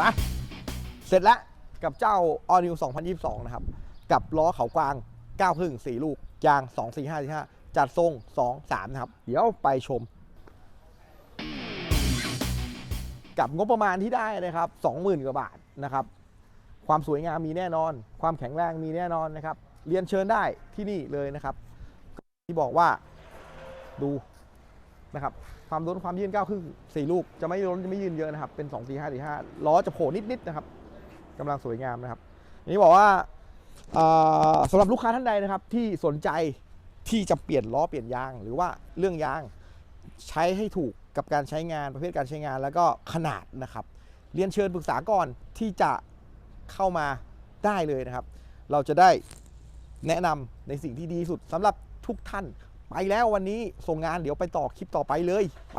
มาเสร็จแล้วกับเจ้า All New 2022 นะครับ กับล้อเขากวาง9พึ่ง4 ลูก ยาง 2 4 5 5 จัดทรง 2 3 นะครับ เดี๋ยวไปชม กับงบประมาณที่ได้นะครับ 20,000 กว่าบาทนะครับ ความสวยงามมีแน่นอน ความแข็งแรงมีแน่นอนนะครับ เรียนเชิญได้ที่นี่เลยนะครับ ที่บอกว่าดู นะครับความล้นความยื่นก้าวครึ่งสี่ลูกจะไม่ล้นจะไม่ยืนเยอะนะครับ เป็น2 4 5 4 5ล้อจะโผล่นิดๆนะครับกำลังสวยงามนะครับอันนี้บอกว่าสำหรับลูกค้าท่านใดนะครับ ที่สนใจที่จะเปลี่ยนล้อเปลี่ยนยาง หรือว่าเรื่องยางใช้ให้ถูกกับการใช้งานประเภทการใช้งานแล้วก็ขนาดนะครับ เรียนเชิญปรึกษาก่อนที่จะเข้ามาได้เลยนะครับ เราจะได้แนะนำในสิ่งที่ดีสุดสำหรับทุกท่าน ไปแล้ววันนี้ส่งงานเดี๋ยวไปต่อคลิปต่อไปเลยไป